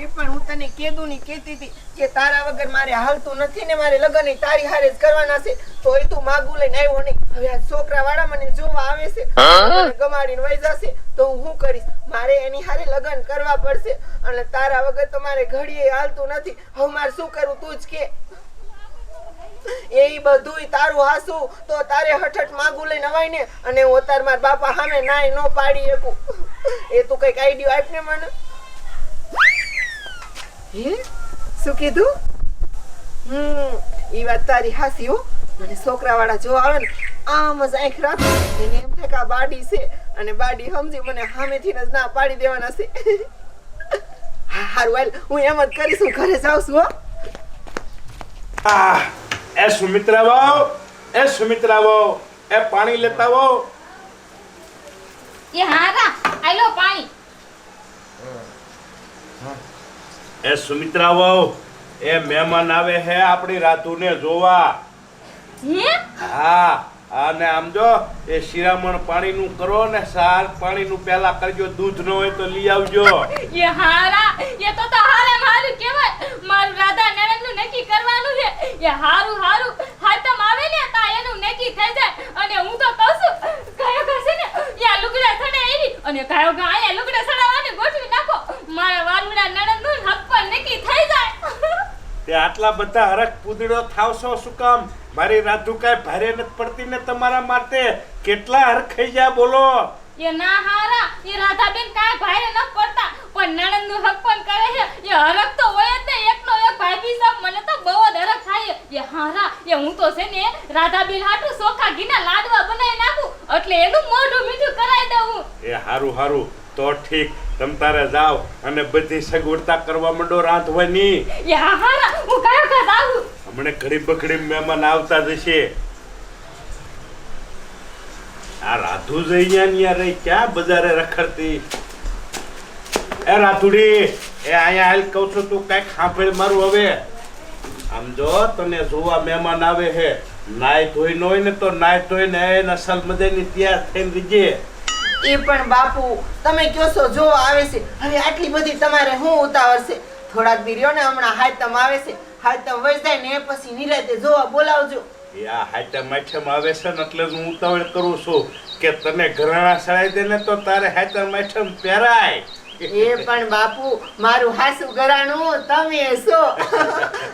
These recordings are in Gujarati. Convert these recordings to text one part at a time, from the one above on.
એ પણ હું તને કેદું ની કેતી હતી કે તારા વગર મારે હાલતું નથી ને મારે લગ્ન તારી હારે જ કરવાના છે તોય તું માગું લઈને આવ્યો નહીં. હવે આ છોકરા વાળા મને જોવા આવે છે ગમાડીને વહી જશે તો હું શું કરીશ? મારે એની હારે લગ્ન કરવા પડશે અને તારા વગર તો મારે ઘડીએ હાલતું નથી. હવે મારે શું કરવું તું જ કે? એ બધુંય તારું હાસુ તો તારે હઠઠ માગું લઈને અવાય ને અને હું તાર મારા બાપા સામે નાય ન પાડી શકું. એ તું કંઈક આઈડિયો આપ ને મને. હે શું કીધું હમ ઈ વાત તારી હાસી હો મને છોકરા વાળા જો આવે ને આમ જ આંખ રાખો એને એમ થાય કે આ બાડી છે અને બાડી સમજી મને સામેથી જ ના પાડી દેવાના છે હારું હાલ હું એમ જ કરીશું ઘરે જાઉં છું હો આ એ સુમિત્રા વાવ એ સુમિત્રા વાવ એ પાણી લેતા આવો એ હારા આઈ લો પાણી એ સુમિત્રા વહુ એ મહેમાન આવે હે આપણી રાધુને જોવા. હા? અને આમ જો એ શિરામણ પાણીનું કરો ને સાર પાણીનું પહેલા કરજો દૂધ ન હોય તો લઈ આવજો. એ હારા એ તો તો હારે મારું કહેવાય. મારું રાધા નણંદનું નક્કી કરવાનું છે. એ હારું હારું. હાતમ આવે ને તા એનું નક્કી થઈ જાય. અને હું તો કહું છું કયો કશે ને યા લુગડા સડે એવી અને કયો કે આયા લુગડા સડાવવાને ગોઠવી નાખો. મારા વાલુડા નણંદનું નું પર નક્કી થઈ જાય. તે આટલા બધા હરખ પૂદડો થાવશો શું કામ? મારી રાધુ કાય ભારે નથી પડતી ને તમારા માટે? કેટલા હરખાઈ ગયા બોલો? એ ના હારા એ રાધાબેન કાય ભારે ન પડતા. પણ નણંદનું હક પણ કરે છે. એ હરખ તો હોય જ ને એકનો એક ભાઈ બી સબ મને તો બહુ જ હરખ થાય. એ હારા એ હું તો છે ને રાધાબેન હાટુ સોખા ઘીના લાડવા બનાવી નાખું. એટલે એનું મોઢું મીઠું કરાઈ દઉં. એ હારું હારું. તો ઠીક. તમ તારે જાવ અને બધી સગવડતા કરવા માંડો રાંધવાની. હમણે ઘડી બકડી મહેમાન આવતા જશે. આ રાધુ જ અહીંયા ને યાર ક્યાં બજારે રખડતી? એ રાધુડી એ અહીંયા હાલ કહું છું તું કંઈક સાંભળ મારું હવે. આમ જો તને જોવા મહેમાન આવે હે. નાય ધોઈ ન હોય ને તો નાય ધોઈને એને અસલ મજાની તૈયાર થઈને રીજે એ પણ બાપુ, તમે કયો છો, જો આવે છે, હવે આટલી બધી તમારે હું ઉતાવળ છે? થોડાક દી ને, હમણાં હાયતમ આવે છે. હાયતમ વહી ને, એ પછી નિરાતે જોવા બોલાવજો. યા માઠમ માઠેમ આવે છે ને, એટલે હું ઉતાવળ કરું છું કે તને ઘરાણા સળાઈ દે ને તો તારે હાથમ માઠમ પહેરાય. એ પણ બાપુ મારું હાસુ ઘરાણું તમે છો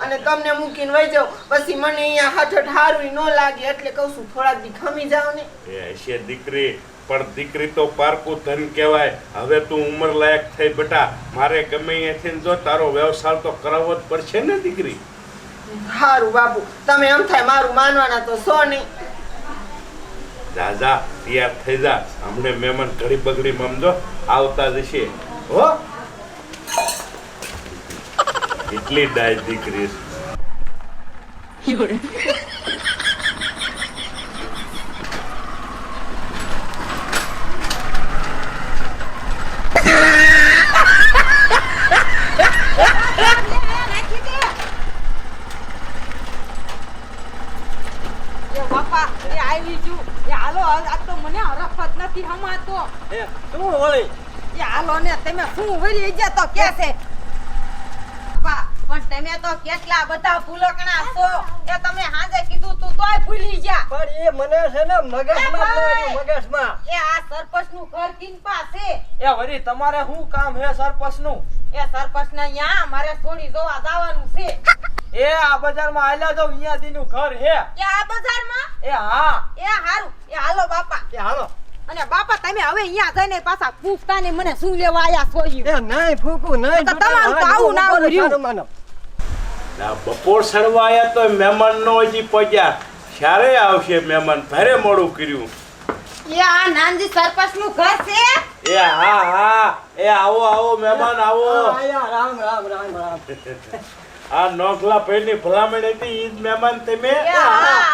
અને તમને મૂકીને વહી જાઓ પછી મને અહીંયા હાથઠ હારું ન લાગે એટલે કહું છું થોડાક દી ખમી જાઓ ને. એ હશે દીકરી પણ દીકરી તો પારકું ધન કહેવાય. હવે તું ઉંમર લાયક થઈ બેટા. મારે ગમે અહીંયાથી જો તારો વ્યવસાય તો કરાવવો જ પડશે ને દીકરી? સારું બાપુ તમે એમ થાય મારું માનવાના તો સો નહીં જા જા તૈયાર થઈ જા. હમણે મહેમાન ઘડી બગડી મમજો આવતા જશે. હો. એટલી ડાય દીકરી એ બાપા એ આવી છું. એ હાલો આ તો મને હરફત જ નથી હમાતો. શું વળી? એ હાલો ને તમે શું વળી ગયા તો કે છે? પણ તમે તો કેટલા બધા ભૂલકણા છો. એ તમે હાજે કીધું તું તોય ભૂલી ગયા. પણ એ મને છે ને મગજમાં મગજમાં. એ આ સરપંચનું ઘર કિન પાસે. એ વરી તમારે શું કામ હે સરપંચનું એ સરપંચ ને અહીંયા મારે છોડી જોવા જવાનું છે. એ આ બજારમાં આયલા જો અહીંયા નું ઘર હે. એ આ બજારમાં? એ હા. એ હારું. એ હાલો બાપા. એ હાલો. અને બાપા તમે હવે અહીંયા જઈને પાછા ફૂફતા ને મને શું લેવા આયા છો એ નહીં ફૂકું નહીં તો તમારું તો આવું ના રહ્યું. આ બપોર સડવા આયા તો મહેમાન નો હજી પહોંચ્યા ક્યારે આવશે મહેમાન? ભારે મોડું કર્યું. એ આ નાનજી સરપંચનું ઘર છે? એ હા હા. એ આવો આવો મહેમાન આવો. રામ રામ રામ રામ. આ નોખલા ભાઈની ભલામણ હતી ઈદ મહેમાન તમે?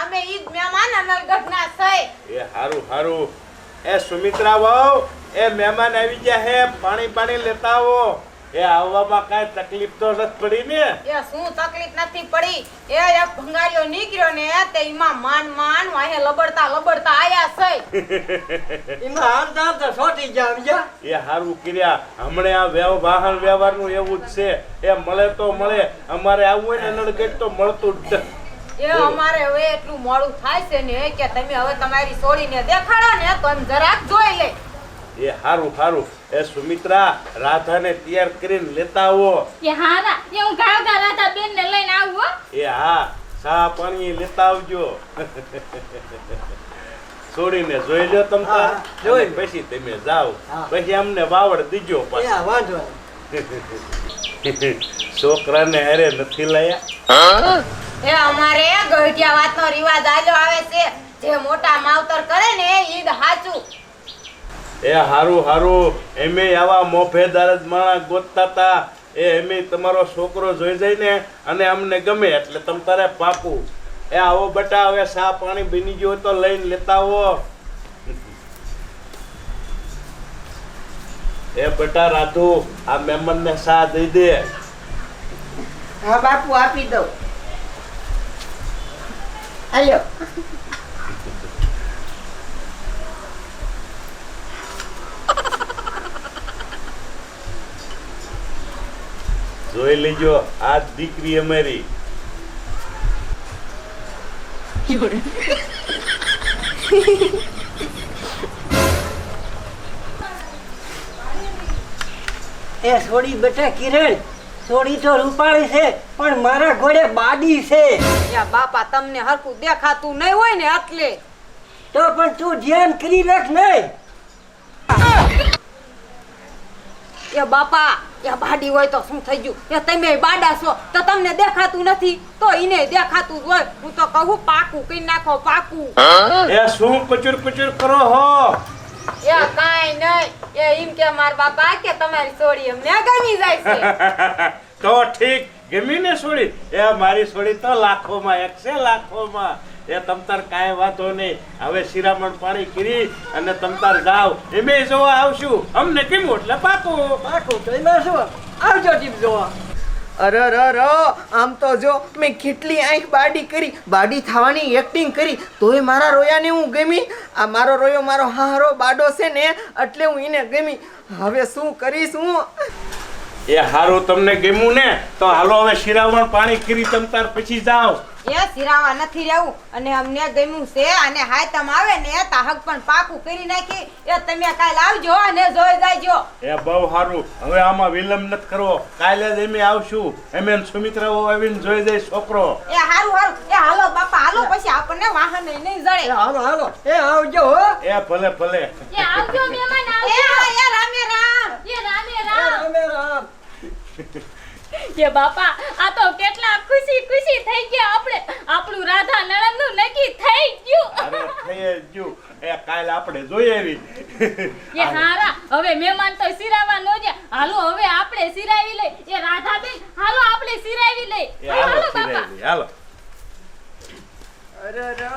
અમે ઈદ મહેમાન અનલગઢના છે. એ હારું હારું. એ સુમિત્રા વહુ એ મહેમાન આવી ગયા હે પાણી પાણી લેતા આવો. એ આવવામાં કાંઈ તકલીફ તો નથી પડી ને? એ શું તકલીફ નથી પડી? એ એક ભંગારીઓ નીકળ્યો ને તે ઈમાં માન માન વાહે લબડતા લબડતા આયા છે. એમાં હારતા તો છોટી ગયા સમજ્યા? એ હારું કર્યા. હમણે આ વ્યવ વાહન વ્યવહારનું એવું જ છે. એ મળે તો મળે અમારે આવું હોય ને નડગેટ તો મળતું જ. એ અમારે હવે એટલું મોડું થાય છે ને કે તમે હવે તમારી છોડીને દેખાડો ને તો એમ જરાક જોઈ લે. એ હારું હારું. એ સુમિત્રા રાધાને તૈયાર કરીને લેતા આવો. એ હારા. એ હું ગાવ રાધા બેન ને લઈને આવું હો. એ હા ચા પાણી લેતા આવજો. છોડીને જોઈ લો તમ જોઈ. પછી તમે જાઓ. પછી અમને વાવડ દીજો છોકરા ને અરે વાંધો છોકરાને હારે નથી લાયા? એ અમારે ગઢિયા વાતનો રિવાજ આલ્યો આવે છે. જે મોટા માવતર કરે ને ઈ જ હાચું. એ હારું હારું. એમે આવા મોભેદાર જ માણસ ગોતતા તા. એ એમે તમારો છોકરો જોઈ જાય ને અને અમને ગમે એટલે તમ તારે પાપુ. એ આવો બટા હવે સા પાણી બની ગયો તો લઈને લેતા આવો. એ બટા રાધુ આ મહેમાનને સા દઈ દે. હા બાપુ આપી દઉં. હાલ્યો જોઈ લેજો આ દીકરી અમારી. એ છોડી બેટા કિરણ છોડી તો રૂપાળી છે પણ મારા ઘોડે બાડી છે. યા બાપા તમને હરકું દેખાતું નહીં હોય ને એટલે તો પણ તું ધ્યાન કરી રાખ નહીં. એ બાપા એ બાડી હોય તો શું થઈ ગયું? એ તમે બાડા છો તો તમને દેખાતું નથી તો ઈને દેખાતું જ હોય. હું તો કહું પાકું કઈ નાખો પાકું. એ શું કચુર કચુર કરો હો? એ કાઈ નહીં. એ એમ કે માર બાપા કે તમારી છોડી અમને ગમી જાય છે. તો ઠીક ગમી ને છોડી એ મારી છોડી તો લાખોમાં એક છે લાખોમાં. એ તમતાર કાંઈ વાતો નહીં. હવે શિરામણ પાણી કરી અને તમતાર ગાવ એમે જોવા આવશું. અમને કેમ એટલે પાકું? પાકું તો એમાં શું? આવજો જીભ જોવા. અરે અરે આમ તો જો મેં કેટલી આંખ બાડી કરી, બાડી થવાની એક્ટિંગ કરી, તોય મારા રોયાને હું ગમી? આ મારો રોયો મારો હારો બાડો છે ને, એટલે હું એને ગમી. હવે શું કરીશ હું? એ હારું તમને ગમ્યું ને? તો હાલો હવે શિરાવણ પાણી કરી તમતાર પછી જાઓ. એ શિરાવા નથી રહેવું. અને અમને ગમ્યું છે અને હાય તમ આવે ને તા હક પણ પાકું કરી નાખી. એ તમે કાલ આવજો અને જોઈ જાયજો એ બહુ સારું હવે આમાં વિલંબ નથી કરવો. કાલે જ એમે આવશું. એમે સુમિત્રાઓ આવીને જોઈ જાય છોકરો. એ હારું હારું. એ હાલો બાપા હાલો પછી આપણને વાહન નહીં જડે. હાલો હાલો. એ આવજો હો. એ ભલે ભલે. એ આવજો મહેમાન આવજો એ રામે એ રામ રામે રામ એ બાપા. આ તો કેટલા ખુશી ખુશી થઈ ગયા આપણે. આપણું રાધા નણંદનું નક્કી થઈ ગયું. અરે થઈ ગયું. એ કાલ આપણે જોઈ આવી. એ હારા. હવે મહેમાન તો સિરાવા નો છે. હાલો હવે આપણે સિરાવી લઈ. એ રાધાબેન હાલો આપણે સિરાવી લઈ. હાલો બાપા. હાલો. અરે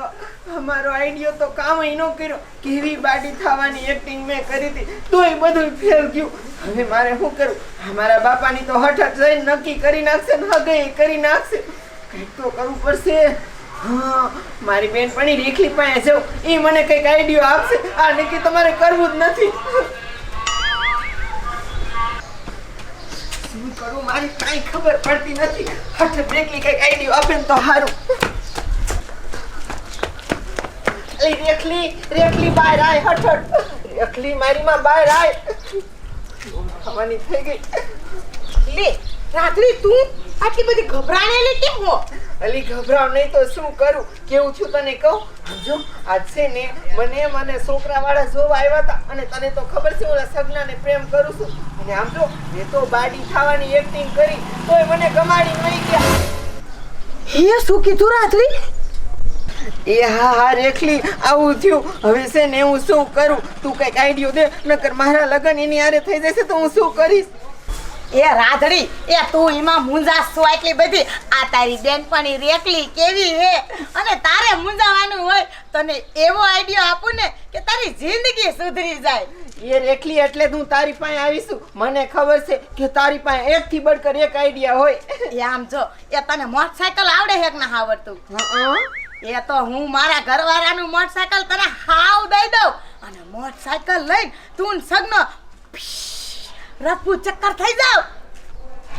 અમારો આઈડિયો તો કામ નો કર્યો. કેવી બાડી થવાની એક્ટિંગ મેં કરી હતી. તોય બધું ફેલ ગયું હવે મારે શું કરું અમારા બાપાની તો હઠ જઈને નક્કી કરી નાખશે ને હગે કરી નાખશે. કંઈક તો કરવું પડશે. હા, મારી બેનપણી રેખલી પાસે જાઉં એ મને કંઈક આઈડિયો આપશે. આ નક્કી તમારે કરવું જ નથી. શું કરું? મારી કાંઈ ખબર પડતી નથી. હઠ બ્રેકલી કંઈક આઈડિયો આપે ને તો સારું અલી રેખલી રેખલી બહાર આય હઠ રેખલી મારી માં બહાર આય ખાવાની થઈ ગઈ લે રાત્રે તું આટલી બધી ગભરાણેલી કેમ હો? અલી ગભરાવ નહીં તો શું કરું? કેવું છું તને કહું? જો આજ છે ને મને મને છોકરા વાળા જોવા આવ્યા હતા અને તને તો ખબર છે ઓલા સગનાને પ્રેમ કરું છું. અને આમ જો મેં તો બાડી ખાવાની એક્ટિંગ કરી તોય મને ગમાડી નહીં ગયા. એ શું કીધું રાત્રી? એ હા હા રેખલી આવું થયું. હવે છે ને હું શું કરું? તું કંઈક આઈડિયો દે નકર મારા લગ્ન એની હારે થઈ જશે તો હું શું કરીશ? એ રાધડી એ તું એમાં મુંજાસ છો એટલી બધી? આ તારી બેનપણી રેકલી કેવી હે? અને તારે મુંજાવાનું હોય તને એવો આઈડિયો આપું ને કે તારી જિંદગી સુધરી જાય. એ રેખલી એટલે હું તારી પાસે આવીશું. મને ખબર છે કે તારી પાસે એક થી બળકર એક આઈડિયા હોય. એ આમ જો એ તને મોટરસાયકલ આવડે હેક ના આવડતું? હં? એ તો હું મારા ઘરવાળાનું મોટરસાયકલ તને હાવ દઈ દઉં. અને મોટરસાયકલ લઈને તું સગનો રફુ ચક્કર થઈ જાવ.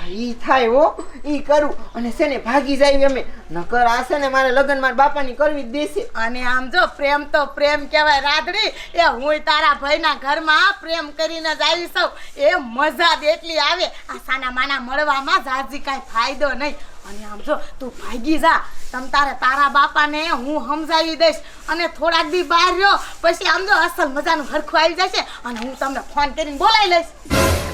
ઈ થાય હો, ઈ કરું. અને છે ભાગી જાય અમે. નકર આ ને મારે લગ્ન મારા બાપાની કરવી જ દેશે. અને આમ જો, પ્રેમ તો પ્રેમ કહેવાય રાધડી એ હું તારા ભાઈના ઘરમાં પ્રેમ કરીને જ આવી સૌ. એ મજા જ એટલી આવે. આ સાના માના મળવામાં જાજી કાંઈ ફાયદો નહીં. અને આમ જો તું ભાગી જા. તમ તારે તારા બાપાને હું સમજાવી દઈશ. અને થોડાક દી બહાર રહ્યો પછી આમ જો અસલ મજાનું હરખું આવી જશે અને હું તમને ફોન કરીને બોલાવી લઈશ.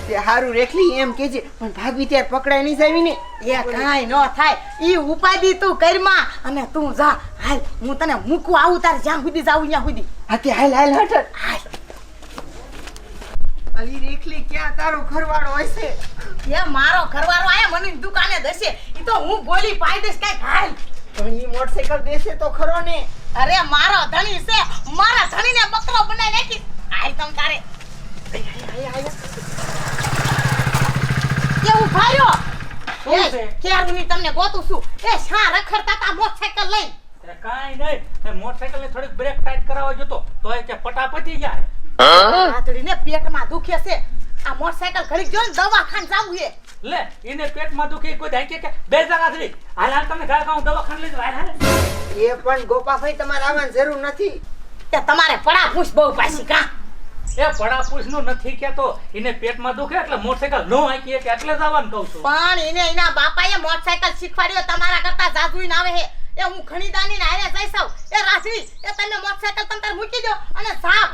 તે હારું રેખલી એમ કેજે પણ ભાગવી ત્યારે પકડાય નહીં જાવી ને. એ કાંઈ ન થાય. ઈ ઉપાધિ તું કરમાં. અને તું જા હાલ હું તને મૂકું આવું તારે જ્યાં સુધી જાવું ત્યાં સુધી. હા તે હાલ હાલ હટ. હાલ. અલી રેખલી ક્યાં તારો ઘરવાળો હશે. એ મારો ઘરવાળો આયા મને દુકાને દશે ઈ તો હું બોલી પાઈ દઈશ કાંઈ હાલ. પણ ઈ મોટરસાયકલ દેશે તો ખરો ને. અરે મારો ધણી છે. મારા ધણીને બકરો બનાવી નાખી હાલ તમ તારે. એ એ છે? ક્યારની તમને ગોતું છું. એ શા રખડતા તા મોટરસાયકલ લઈ કાઈ કાંઈ નહીં. તે મોટરસાઇકલને થોડીક બ્રેક ટાઈટ કરાવવા જતો તો એ કે પટાપટી જાય. રાતડીને પેટમાં દુખે છે. આ મોટરસાયકલ ઘડીક જો ને દવાખાને જાવું છે. લે એને પેટમાં દુખે કોઈ ધાઈ કે કે બે જણા થઈ હાલ હાલ તમે ગાય ગાઉં દવાખાને લઈ જવાય હાલ એ પણ ગોપાભાઈ તમારે આવવાની જરૂર નથી. તે તમારે પડા પૂછ બહુ પાછી કા? એ પડા પૂછનું નથી કેતો એને પેટમાં દુખે એટલે મોટરસાયકલ નો હાંકી કે એટલે જ આવવાનું કહું છું. પણ એને એના બાપાએ મોટરસાયકલ શીખવાડ્યો તમારા કરતા જાજુઈને આવે હે એ હું ખણીદાની ને આરે જઈશ. એ રાસડી એ તમે મોટરસાયકલ તંતર મૂકી દો અને સાવ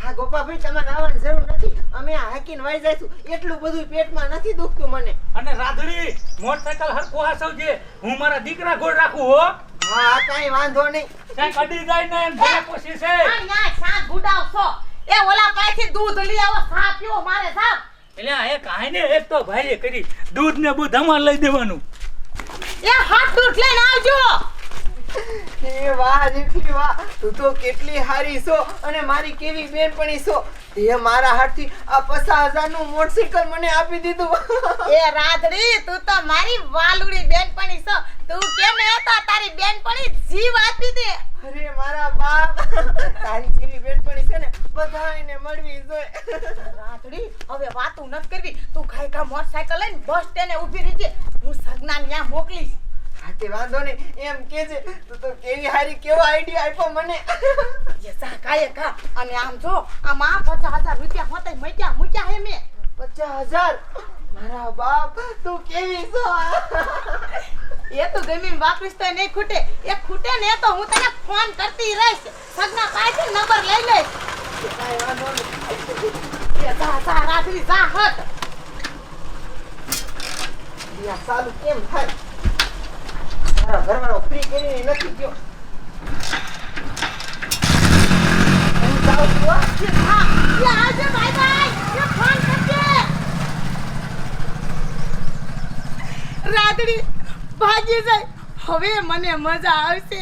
હા ગોપાભાઈ તમારે આવવાની જરૂર નથી. અમે આ હાકીને વાઈ જઈશું. એટલું બધું પેટમાં નથી દુખતું મને. અને રાધડી મોટરસાઇકલ હરખું હાસવજે. હું મારા દીકરા ગોળ રાખું હો. હા કાઈ વાંધો નહીં. કાઈ કડી જાય ને એમ ભલે પોસી છે. આ ન્યા સાત ગુડાવશો. એ ઓલા પાસેથી દૂધ લઈ આવો સા પીઓ મારે સા. એટલે આ એક ને એક તો ભાઈએ કરી. દૂધ ને બુધ અમાર લઈ દેવાનું. એ હાથ દૂધ લઈને આવજો. એ વાહ રેખલી વાહ. તું તો કેટલી હારી છો અને મારી કેવી બેનપણી છો. એ મારા હાથથી આ પચાસ હજારનું મોટરસાયકલ મને આપી દીધું. એ રાધડી તું તો મારી વાલુડી બેનપણી છો. તું કેમ એ તો તારી બેનપણી જીવ આપી દે? અરે મારા બાપ. તારી જેવી બેનપણી છે ને બધાયને મળવી જોઈએ. રાધડી હવે વાતું ન કરવી. તું ખાઈ ખા મોટરસાયકલ લઈને બસ સ્ટેન્ડે ઊભી રહેજે. હું સગના ત્યાં મોકલીશ. તે વાંધો નહીં. એમ કેજે તું તો કેવી હારી કેવો આઈડિયા આપ્યો મને? જે જા કાંઈ ખા અને આમ જો આ પચાસ હજાર રૂપિયા હોતે મૂક્યા મૂક્યા હે મે. પચાસ હજાર? મારા બાપ તું કેવી છો? એ તો ગમીન વાપરીશ તો નહીં ખૂટે. એ ખૂટે ને તો હું તને ફોન કરતી રહીશ. સગના પાસેથી નંબર લઈ લઈશ. કાય વાંધો એ જા જા રાત્રી જા હટ. યા સાલું કેમ થાય? મારા ઘરવાળો ફ્રી કરીને નથી ગયો. હું જાઉં છું હા. એ આવજે બાય બાય ફોન કરજે રાત્રી ભાગી જાય. હવે મને મજા આવશે.